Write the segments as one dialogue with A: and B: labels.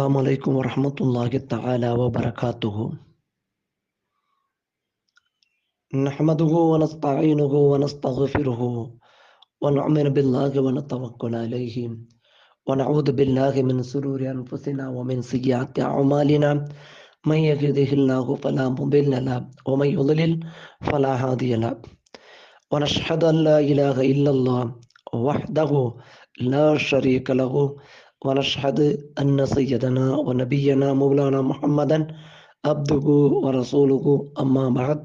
A: السلام عليكم ورحمة الله تعالى وبركاته. نحمده ونستعينه ونستغفره ونؤمن بالله ونتوكل عليه ونعوذ بالله من سرور أنفسنا ومن سيئات أعمالنا. من يهده الله فلا مضل له ومن يضلل فلا هادي له. ونشهد أن لا إله إلا الله وحده لا شريك له ونشهد أن سيدنا ونبينا مولانا محمدا عبده ورسوله. أما بعد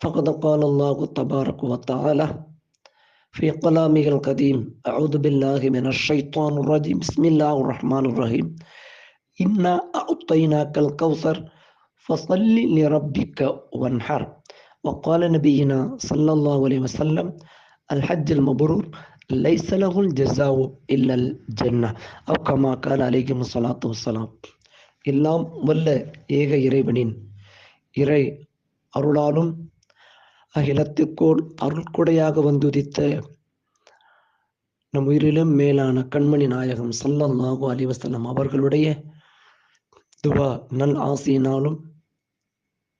A: فقد قال الله تبارك وتعالى في كلامه القديم أعوذ بالله من الشيطان الرجيم. بسم الله الرحمن الرحيم. إنا أعطيناك الكوثر فصل لربك وانحر. وقال نبينا صلى الله عليه وسلم الحج المبرور lies அலகுல் ஜெசாவு இல்லல் ஜென்னா அவ் comma Khan அலிகம் சலாத்து வசலாம் எல்லாம் வல்ல ஏக இறைவனின் இறை அருளாலும் அகிலத்துக்கோள் அருள்கொடையாக வந்து உதித்த நம் உயிரிலும் மேலான கண்மணி நாயகம் சல்லல்லாஹு அலி வசலம் அவர்களுடைய துவா நல் ஆசையினாலும்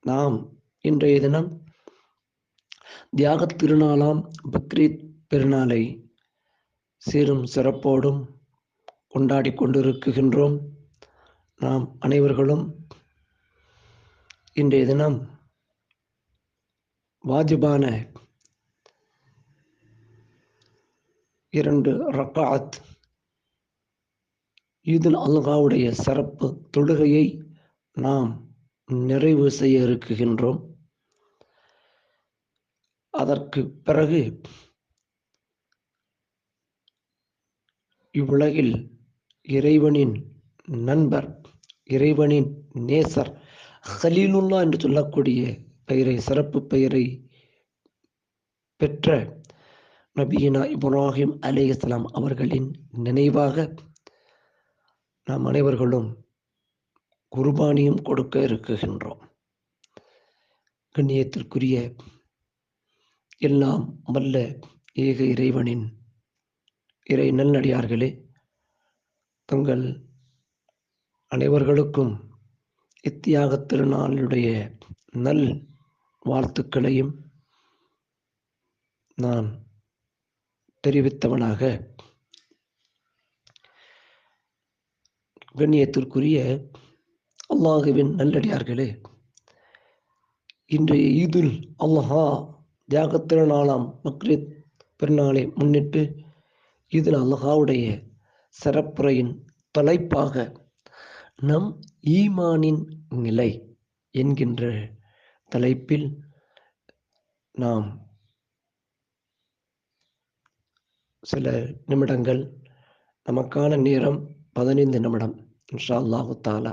A: நாம் இன்றைய தினம் தியாக திருநாளாம் பக்ரீத் பெருநாளை சீரும் சிறப்போடும் கொண்டாடி கொண்டிருக்கின்றோம். நாம் அனைவர்களும் இன்றைய தினம் வாஜிபான இரண்டு ரக்காத் ஈதுல் அல்காவுடைய சிறப்பு தொழுகையை நாம் நிறைவு செய்ய இருக்குகின்றோம் அதற்கு பிறகு இவ்வுலகில் இறைவனின் நண்பர் இறைவனின் நேசர் ஹலீலுல்லா என்று சொல்லக்கூடிய பெயரை சிறப்பு பெயரை பெற்ற நபீனா இப்ராஹிம் அலேஸ்லாம் அவர்களின் நினைவாக நாம் அனைவர்களும் குர்பானியும் கொடுக்க இருக்குகின்றோம் கண்ணியத்திற்குரிய எல்லாம் வல்ல ஏக இறைவனின் இறை நல்லடியார்களே தங்கள் அனைவர்களுக்கும் இத்தியாக திருநாளுடைய நல் வாழ்த்துக்களையும் நான் தெரிவித்தவனாக கண்ணியத்திற்குரிய அல்லாஹுவின் நல்லடியார்களே இன்றைய ஈதுல் அல்லாஹா தியாகத் திருநாளாம் பக்ரீத் பெருநாளை முன்னிட்டு இது அல்லாஹாவுடைய சிறப்புரையின் தலைப்பாக நம் ஈமானின் நிலை என்கின்ற தலைப்பில் நாம் சில நிமிடங்கள் நமக்கான நேரம் பதினைந்து நிமிடம் இன்ஷா அல்லாஹு தாலா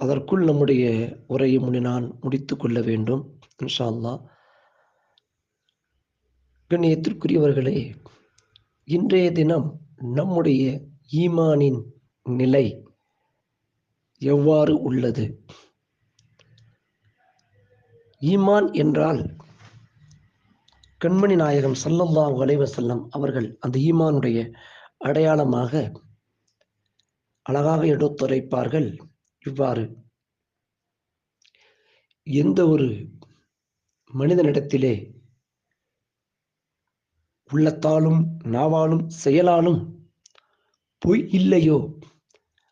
A: அதற்குள் நம்முடைய உரையை முன்னே நான் முடித்து கொள்ள வேண்டும் இன்ஷா அல்லாஹ். கண்ணியத்திற்குரியவர்களே இன்றைய தினம் நம்முடைய ஈமானின் நிலை எவ்வாறு உள்ளது? ஈமான் என்றால் கண்மணி நாயகம் சல்லல்லாஹு அலைவசல்லம் அவர்கள் அந்த ஈமானுடைய அடையாளமாக அழகாக எடுத்துரைப்பார்கள். இவ்வாறு எந்த ஒரு மனிதனிடத்திலே உள்ளத்தாலும் நாவாலும் செயலாலும் பொய் இல்லையோ?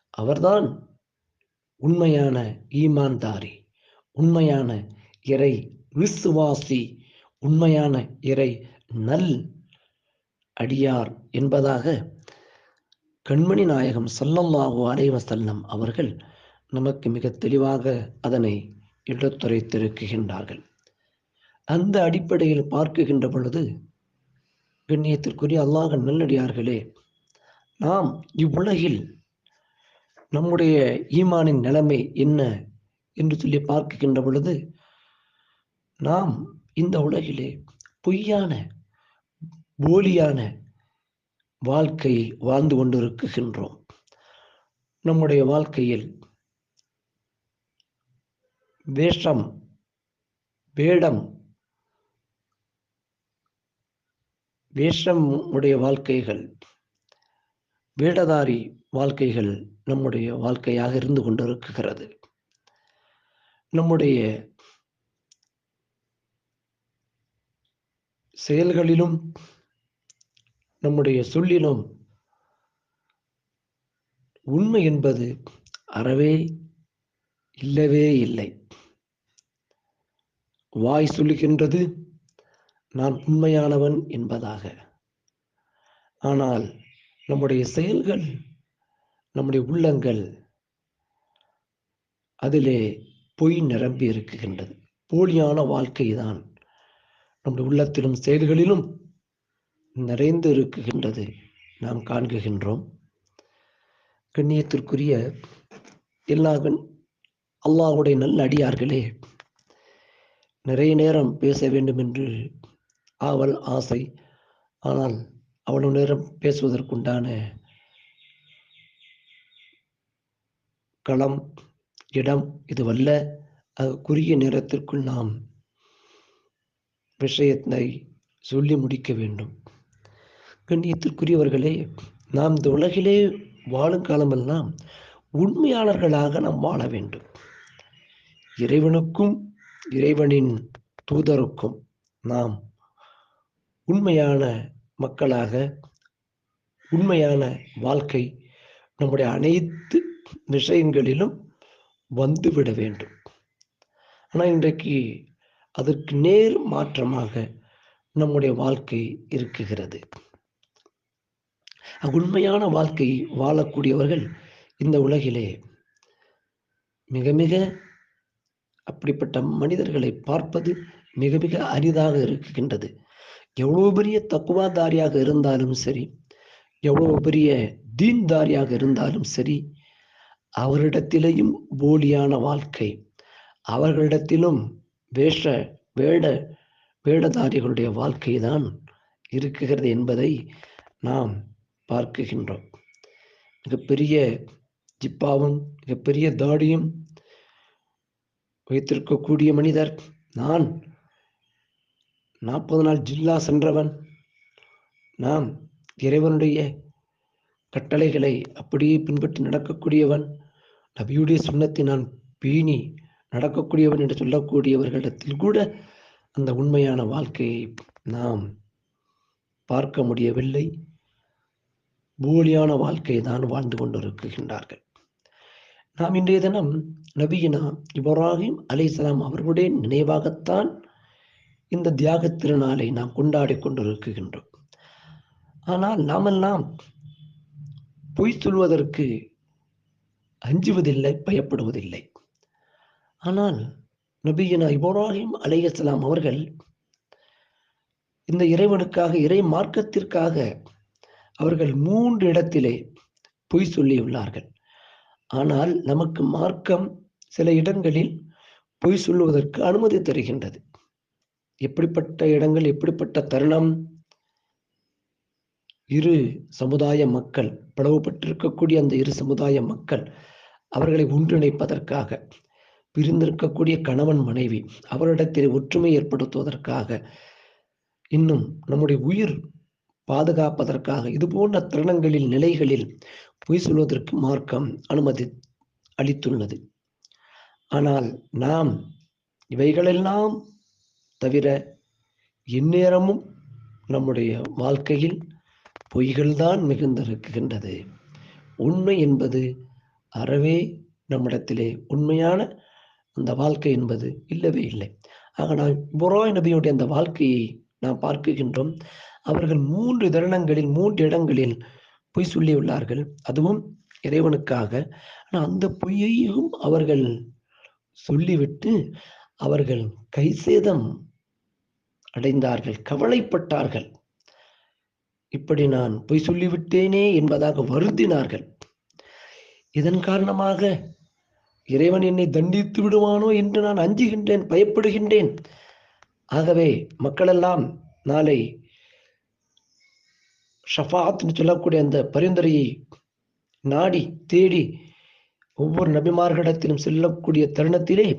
A: அவர்தான் உண்மையான ஈமான்தாரி உண்மையான இறை விசுவாசி உண்மையான இறை நல் அடியார் என்பதாக கண்மணி நாயகம் சல்லல்லாஹு அலைவசல்லம் அவர்கள் நமக்கு மிக தெளிவாக அதனை எடுத்துரைத்திருக்கின்றார்கள். அந்த அடிப்படையில் பார்க்குகின்ற பொழுது கண்ணியத்திற்குரிய அல்லாஹ் நல்லடியார்களே நாம் இவ்வுலகில் நம்முடைய ஈமானின் நிலைமை என்ன என்று சொல்லி பார்க்கின்ற பொழுது நாம் இந்த உலகிலே பொய்யான போலியான வாழ்க்கையை வாழ்ந்து கொண்டிருக்கின்றோம் நம்முடைய வாழ்க்கையில் வேஷம் வேடம் வேஷம் உடைய வாழ்க்கைகள் வேடதாரி வாழ்க்கைகள் நம்முடைய வாழ்க்கையாக இருந்து கொண்டிருக்கிறது. நம்முடைய செயல்களிலும் நம்முடைய சொல்லிலும் உண்மை என்பது அறவே இல்லவே இல்லை. வாய் சொல்லுகின்றது நான் உண்மையானவன் என்பதாக. ஆனால் நம்முடைய செயல்கள் நம்முடைய உள்ளங்கள் அதிலே பொய் நிரம்பி இருக்குகின்றது. போலியான வாழ்க்கை தான் நம்முடைய உள்ளத்திலும் செயல்களிலும் நிறைந்து இருக்குகின்றது நாம் காண்கின்றோம். கண்ணியத்திற்குரிய எல்லா அல்லாஹுடைய நல்ல அடியார்களே நிறைய நேரம் பேச வேண்டும் என்று ஆவல் ஆசை. ஆனால் அவ்வளவு நேரம் பேசுவதற்குண்டான களம் இடம் இதுவல்ல. குறுகிய நேரத்திற்குள் நாம் விஷயத்தை சொல்லி முடிக்க வேண்டும். கண்ணியத்திற்குரியவர்களே நாம் இந்த உலகிலே வாழும் காலமெல்லாம் உண்மையாளர்களாக நாம் வாழ வேண்டும். இறைவனுக்கும் இறைவனின் தூதருக்கும் நாம் உண்மையான மக்களாக உண்மையான வாழ்க்கை நம்முடைய அனைத்து விஷயங்களிலும் வந்துவிட வேண்டும். ஆனால் இன்றைக்கு அதற்கு நேர் மாற்றமாக நம்முடைய வாழ்க்கை இருக்குகிறது. உண்மையான வாழ்க்கை வாழக்கூடியவர்கள் இந்த உலகிலே மிக மிக அப்படிப்பட்ட மனிதர்களை பார்ப்பது மிக மிக அரிதாக இருக்கின்றது. எவ்வளோ பெரிய தக்குவாதாரியாக இருந்தாலும் சரி எவ்வளோ பெரிய தீன்தாரியாக இருந்தாலும் சரி அவரிடத்திலேயும் போலியான வாழ்க்கை அவர்களிடத்திலும் வேஷ வேட வேடதாரிகளுடைய வாழ்க்கை தான் இருக்குகிறது என்பதை நாம் பார்க்குகின்றோம். மிகப்பெரிய ஜிப்பாவும் மிகப்பெரிய தாடியும் வைத்திருக்கக்கூடிய மனிதர் நான் நாற்பது நாள் ஜில்லா சென்றவன். நாம் இறைவனுடைய கட்டளைகளை அப்படியே பின்பற்றி நடக்கக்கூடியவன். நபியுடைய சுண்ணத்தை நான் பேணி நடக்கக்கூடியவன் என்று சொல்லக்கூடியவர்களிடத்தில் கூட அந்த உண்மையான வாழ்க்கையை நாம் பார்க்க முடியவில்லை. போலியான வாழ்க்கையை தான் வாழ்ந்து கொண்டிருக்கின்றார்கள். நாம் இன்றைய தினம் நபியினா இப்ராஹிம் அலைசலாம் அவர்களுடைய நினைவாகத்தான் இந்த தியாக திருநாளை நாம் கொண்டாடி கொண்டிருக்கின்றோம். ஆனால் நாமெல்லாம் பொய் சொல்வதற்கு அஞ்சுவதில்லை பயப்படுவதில்லை. ஆனால் நபியினா இப்ராஹிம் அலையஸ்லாம் அவர்கள் இந்த இறைவனுக்காக இறை மார்க்கத்திற்காக அவர்கள் மூன்று இடத்திலே பொய் சொல்லியுள்ளார்கள். ஆனால் நமக்கு மார்க்கம் சில இடங்களில் பொய் சொல்லுவதற்கு அனுமதி தருகின்றது. எப்படிப்பட்ட இடங்கள் எப்படிப்பட்ட தருணம்? இரு சமுதாய மக்கள் பிளவுபட்டிருக்கக்கூடிய அந்த இரு சமுதாய மக்கள் அவர்களை ஒன்றிணைப்பதற்காக பிரிந்திருக்கக்கூடிய கணவன் மனைவி அவரிடத்தில் ஒற்றுமை ஏற்படுத்துவதற்காக இன்னும் நம்முடைய உயிர் பாதுகாப்பதற்காக இது போன்ற தருணங்களில் நிலைகளில் பொய் சொல்வதற்கு மார்க்கம் அனுமதி அளித்துள்ளது. ஆனால் நாம் இவைகளெல்லாம் தவிர இந்நேரமும் நம்முடைய வாழ்க்கையில் பொய்கள்தான் மிகுந்திருக்கின்றது. உண்மை என்பது அறவே நம்மிடத்திலே உண்மையான அந்த வாழ்க்கை என்பது இல்லவே இல்லை. ஆக நான் புராய் நபியுடைய அந்த வாழ்க்கையை நாம் பார்க்குகின்றோம் அவர்கள் மூன்று தருணங்களில் மூன்று இடங்களில் பொய் சொல்லியுள்ளார்கள். அதுவும் இறைவனுக்காக. ஆனால் அந்த பொய்யையும் அவர்கள் சொல்லிவிட்டு அவர்கள் கைசேதம் அடைந்தார்கள் கவலைப்பட்டார்கள். இப்படி நான் பொய் சொல்லிவிட்டேனே என்பதாக வருந்தினார்கள். இதன் காரணமாக இறைவன் என்னை தண்டித்து விடுவானோ என்று நான் அஞ்சுகின்றேன் பயப்படுகின்றேன். ஆகவே மக்களெல்லாம் நாளை ஷஃபாத்னு சொல்லக்கூடிய அந்த பரிந்துரையை நாடி தேடி ஒவ்வொரு நபிமார்களிடத்திலும் செல்லக்கூடிய தருணத்திலே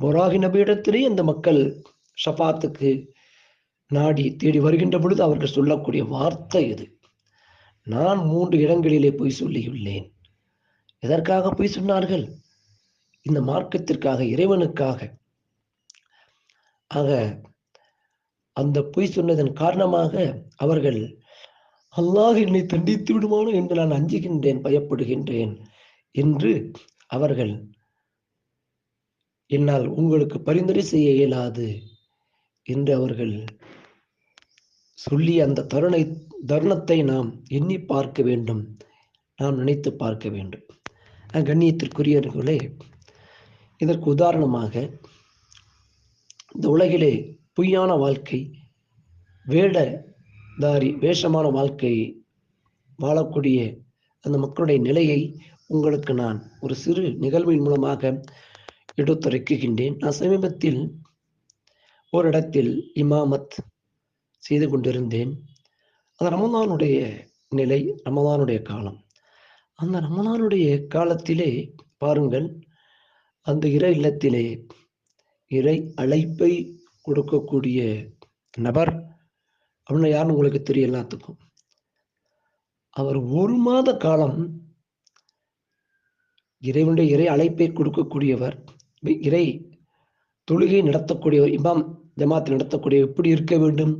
A: பொராகி நபியிடத்திலே அந்த மக்கள் ஷஃபாத்துக்கு நாடி தேடி வருகின்ற பொழுது அவர்கள் சொல்லக்கூடிய வார்த்தை இது. நான் மூன்று இடங்களிலே பொய் சொல்லியுள்ளேன். எதற்காக பொய் சொன்னார்கள்? இந்த மார்க்கத்திற்காக இறைவனுக்காக. ஆக அந்த பொய் சொன்னதன் காரணமாக அவர்கள் அல்லாஹ் என்னை தண்டித்து விடுமானோ என்று நான் அஞ்சுகின்றேன் பயப்படுகின்றேன் என்று அவர்கள் என்னால் உங்களுக்கு பரிந்துரை செய்ய இயலாது என்று அவர்கள் சொல்லி அந்த தருணை தருணத்தை நாம் எண்ணி பார்க்க வேண்டும். நாம் நினைத்து பார்க்க வேண்டும். கண்ணியத்திற்குரியவர்களே இதற்கு உதாரணமாக இந்த உலகிலே பொய்யான வாழ்க்கை வேடதாரி வேஷமான வாழ்க்கை வாழக்கூடிய அந்த மக்களுடைய நிலையை உங்களுக்கு நான் ஒரு சிறு நிகழ்வின் மூலமாக எடுத்துரைக்குகின்றேன். நான் சமீபத்தில் ஓரிடத்தில் இமாமத் செய்து கொண்டிருந்தேன். அந்த ரமதானுடைய நிலை ரமதானுடைய காலம். அந்த ரமதானுடைய காலத்திலே பாருங்கள் அந்த இறை இல்லத்திலே இறை அழைப்பை கொடுக்கக்கூடிய நபர் அப்படின்னு யாருன்னு உங்களுக்கு தெரியும் எல்லாத்துக்கும். அவர் ஒரு மாத காலம் இறைவனுடைய இறை அழைப்பை கொடுக்கக்கூடியவர் இறை தொழுகை நடத்தக்கூடியவர் இமாம் ஜமாத் நடத்தக்கூடிய எப்படி இருக்க வேண்டும்?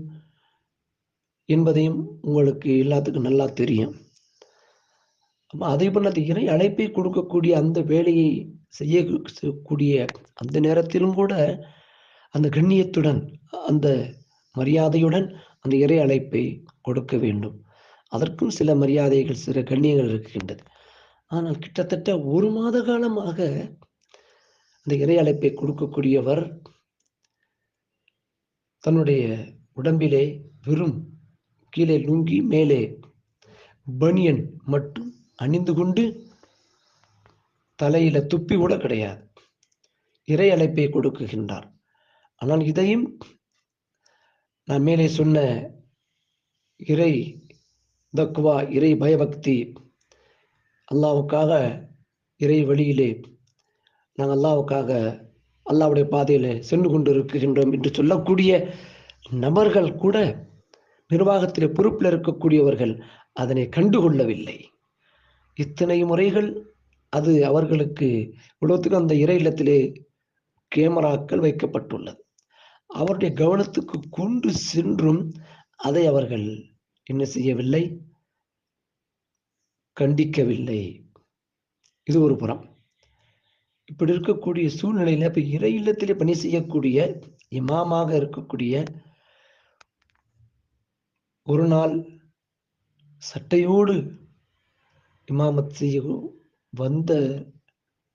A: என்பதையும் உங்களுக்கு எல்லாத்துக்கும் நல்லா தெரியும். அதே போல அந்த இறை அழைப்பை கொடுக்கக்கூடிய அந்த வேலையை செய்யக்கூடிய அந்த நேரத்திலும் கூட அந்த கண்ணியத்துடன் அந்த மரியாதையுடன் அந்த இறை அழைப்பை கொடுக்க வேண்டும். அதற்கும் சில மரியாதைகள் சில கண்ணியங்கள் இருக்கின்றது. ஆனால் கிட்டத்தட்ட ஒரு மாத காலமாக அந்த இறை அழைப்பை கொடுக்கக்கூடியவர் தன்னுடைய உடம்பிலே வெறும் கீழே லுங்கி மேலே பனியன் மட்டும் அணிந்து கொண்டு தலையில துப்பி கூட கிடையாது. இறை அழைப்பை கொடுக்குகின்றார். ஆனால் இதையும் நான் மேலே சொன்ன இறை தக்குவா இறை பயபக்தி அல்லாவுக்காக இறை வழியிலே நாங்கள் அல்லாவுக்காக அல்லாவுடைய பாதையில் சென்று கொண்டு இருக்கின்றோம் என்று சொல்லக்கூடிய நபர்கள் கூட நிர்வாகத்தில் பொறுப்பில் இருக்கக்கூடியவர்கள் அதனை கண்டுகொள்ளவில்லை. இத்தனை முறைகள் அது அவர்களுக்கு உலகத்துக்கு அந்த இறை இல்லத்திலே கேமராக்கள் வைக்கப்பட்டுள்ளது. அவருடைய கவனத்துக்கு கொண்டு சென்றும் அதை அவர்கள் என்ன செய்யவில்லை? கண்டிக்கவில்லை. இது ஒரு புறம். இப்படி இருக்கக்கூடிய சூழ்நிலையில இப்ப இறை இல்லத்திலே பணி செய்யக்கூடிய இமாமாக இருக்கக்கூடிய ஒரு நாள் சட்டையோடு இமாமத் செய்ய வந்த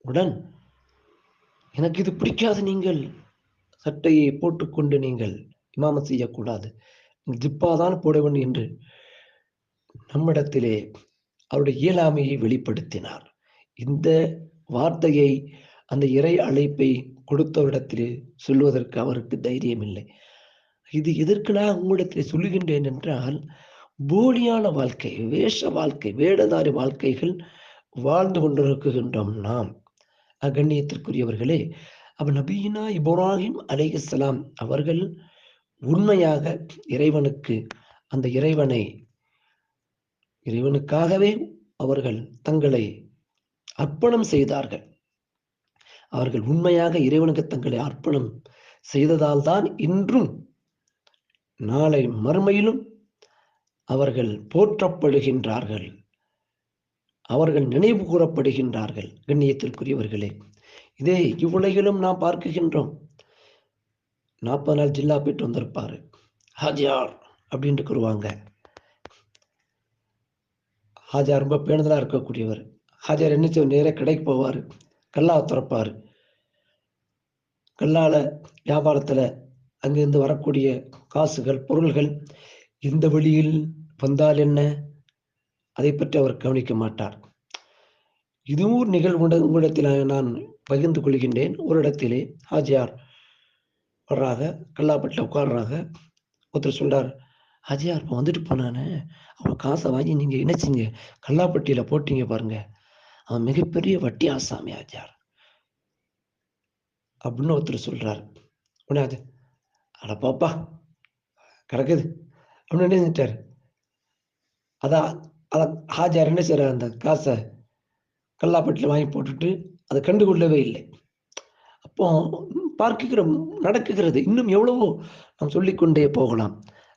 A: உடன் எனக்கு இது பிடிக்காது நீங்கள். சட்டையை போட்டுக்கொண்டு நீங்கள் இமாமத் செய்யக்கூடாது. ஜிப்பாதான் போட வேண்டும் என்று நம்மிடத்திலே அவருடைய இயலாமையை வெளிப்படுத்தினார். இந்த வார்த்தையை அந்த இறை அழைப்பை கொடுத்தவரிடத்திலே சொல்வதற்கு அவருக்கு தைரியம் இல்லை இது எதற்கு நான் உங்களிடத்தில் சொல்லுகின்றேன் என்றால் போலியான வாழ்க்கை வேஷ வாழ்க்கை வேடதாரி வாழ்க்கைகள் வாழ்ந்து கொண்டிருக்கின்றோம் நாம். அகண்ணியத்திற்குரியவர்களே அப்ப நபீனா இப்ராஹிம் அலைஹிஸ்ஸலாம் அவர்கள் உண்மையாக இறைவனுக்கு அந்த இறைவனை இறைவனுக்காகவே அவர்கள் தங்களை அர்ப்பணம் செய்தார்கள். அவர்கள் உண்மையாக இறைவனுக்கு தங்களை அர்ப்பணம் செய்ததால் தான் இன்றும் நாளை மறுமையிலும் அவர்கள் போற்றப்படுகின்றார்கள். அவர்கள் நினைவு கூறப்படுகின்றார்கள். கண்ணியத்திற்குரியவர்களே இதே இவ்வுலகிலும் நாம் பார்க்குகின்றோம் நாற்பது நாள் ஜில்லா போயிட்டு வந்திருப்பாரு. ஹாஜியார் அப்படின்ட்டு கூறுவாங்க. ஹாஜியார் ரொம்ப பேணுதலாக இருக்கக்கூடியவர். ஹாஜியார் என்ன நேராக கடைக்கு போவார். கல்லா திறப்பார். கல்லால் வியாபாரத்தில் அங்கிருந்து வரக்கூடிய காசுகள் பொருள்கள் இந்த வழியில் வந்தால் என்ன? அதை பற்றி அவர் கவனிக்க மாட்டார். இதுவும் ஒரு நிகழ்வு உங்களிடத்தில் நான் பகிர்ந்து கொள்கின்றேன். ஒரு இடத்திலே ஹாஜியார் வர்றாக கல்லாப்பட்டில் உட்காடுறாங்க ஒருத்தர் சொல்றார் ஹாஜியார் இப்போ வந்துட்டு போனானே. அவன் காசை வாங்கி நீங்கள் இணைச்சிங்க. கல்லாப்பட்டியில் போட்டீங்க பாருங்க. அவன் மிகப்பெரிய வட்டி ஆசாமி ஹாஜியார். அப்படின்னு ஒருத்தர் சொல்றாரு. உடனே அது அட பாப்பா கிடக்குது. அப்படின்னு நினைச்சிட்டாரு அதான் அதை ஹாஜார் என்ன செய்கிறார் அந்த காசை கல்லாப்பட்டில் வாங்கி போட்டுட்டு அதை கண்டுகொள்ளவே இல்லை. அப்போ பார்க்கிற நடக்குகிறது. இன்னும் எவ்வளவோ நாம் சொல்லிக்கொண்டே போகலாம்.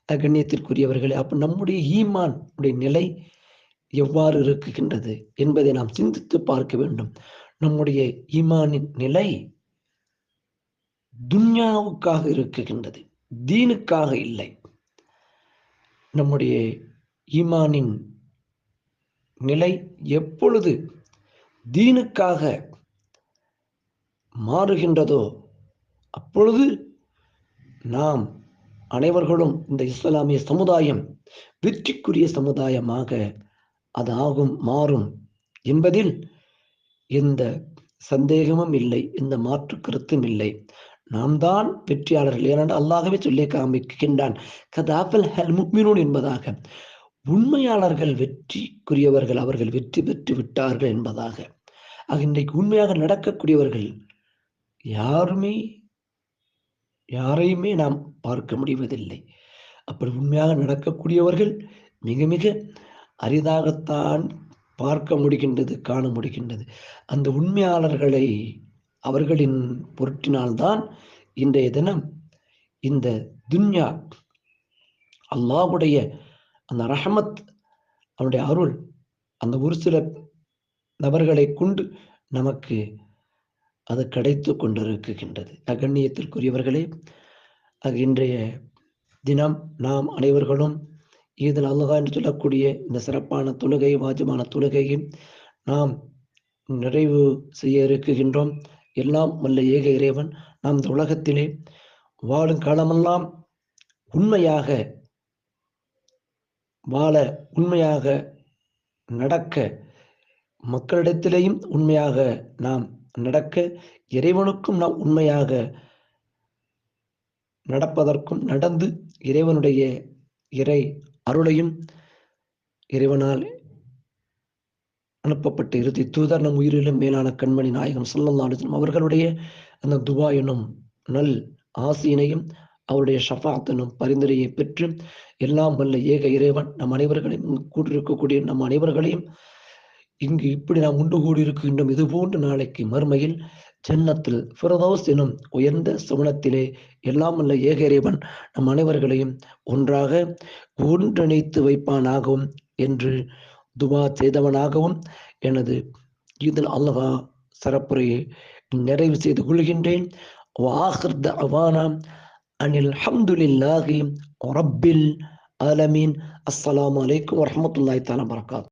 A: கண்ணியத்திற்குரியவர்களே அப்போ நம்முடைய ஈமான் உடைய நிலை எவ்வாறு இருக்குகின்றது என்பதை நாம் சிந்தித்து பார்க்க வேண்டும். நம்முடைய ஈமானின் நிலை துன்யாவுக்காக இருக்குகின்றது தீனுக்காக இல்லை. நம்முடைய ஈமானின் நிலை எப்பொழுது தீனுக்காக மாறுகின்றதோ அப்பொழுது நாம் அனைவர்களும் இந்த இஸ்லாமிய சமுதாயம் வெற்றிக்குரிய சமுதாயமாக அது ஆகும் மாறும் என்பதில் எந்த சந்தேகமும் இல்லை எந்த மாற்று கருத்தும் இல்லை. நாம் தான் வெற்றியாளர்கள். ஏனென்றால் அல்லாகவே சொல்லி காமிக்கின்றான் கதாபல் ஹல் முக்மினூன் என்பதாக. உண்மையாளர்கள் வெற்றிக்குரியவர்கள் அவர்கள் வெற்றி பெற்று விட்டார்கள் என்பதாக. ஆக இன்றைக்கு உண்மையாக நடக்கக்கூடியவர்கள் யாருமே யாரையுமே நாம் பார்க்க முடிவதில்லை. அப்படி உண்மையாக நடக்கக்கூடியவர்கள் மிக மிக அரிதாகத்தான் பார்க்க முடிகின்றது காண முடிகின்றது. அந்த உண்மையாளர்களை அவர்களின் பொருட்டினால்தான் இன்றைய தினம் இந்த துன்யா அல்லாஹுடைய அந்த ரஹமத் அவனுடைய அருள் அந்த ஒரு சில நபர்களை கொண்டு நமக்கு அது கிடைத்து கொண்டிருக்கின்றது. அகண்ணியத்திற்குரியவர்களே இன்றைய தினம் நாம் அனைவர்களும் ஈதல் அல்லகா என்று சொல்லக்கூடிய இந்த சிறப்பான தொழுகை வாஜமான தொழுகையும் நாம் நிறைவு செய்ய இருக்குகின்றோம் எல்லாம் வல்ல ஏக இறைவன் நாம் இந்த உலகத்திலே வாழும் காலமெல்லாம் உண்மையாக வாழ உண்மையாக நடக்க மக்களிடத்திலேயும் உண்மையாக நாம் நடக்க இறைவனுக்கும் நாம் உண்மையாக நடப்பதற்கும் நடந்து இறைவனுடைய இறை அருளையும் இறைவனால் அனுப்பப்பட்ட இறுதி தூதர் நம் உயிரிலும் மேலான கண்மணி நாயகம் சொல்லல்லாலும் அவர்களுடைய அந்த துபா எனும் நல் ஆசியினையும் அவருடைய ஷஃபாத்தனும் பரிந்துரையை பெற்று எல்லாம் வல்ல ஏக இறைவன் நம் அனைவர்களையும் கூட்டிருக்கக்கூடிய நம் அனைவர்களையும் இங்கு இப்படி நாம் உண்டு கூடி இருக்கின்றோம் இது நாளைக்கு மறுமையில் ஜன்னத்தில் ஃபிரதோஸ் எனும் உயர்ந்த சுவனத்திலே எல்லாம் அல்ல ஏக இறைவன் நம் அனைவர்களையும் ஒன்றாக ஒன்றிணைத்து வைப்பானாகும் என்று துவா செய்தவனாகவும் எனது இதில் அல்லகா சரப்புரையை நிறைவு செய்து கொள்கின்றேன். அனில் ஹம்துலில்லாஹி ரப்பில் ஆலமீன். அஸ்ஸலாமு அலைக்கும் வரமத்துல்லாய் தாலா வரகாத்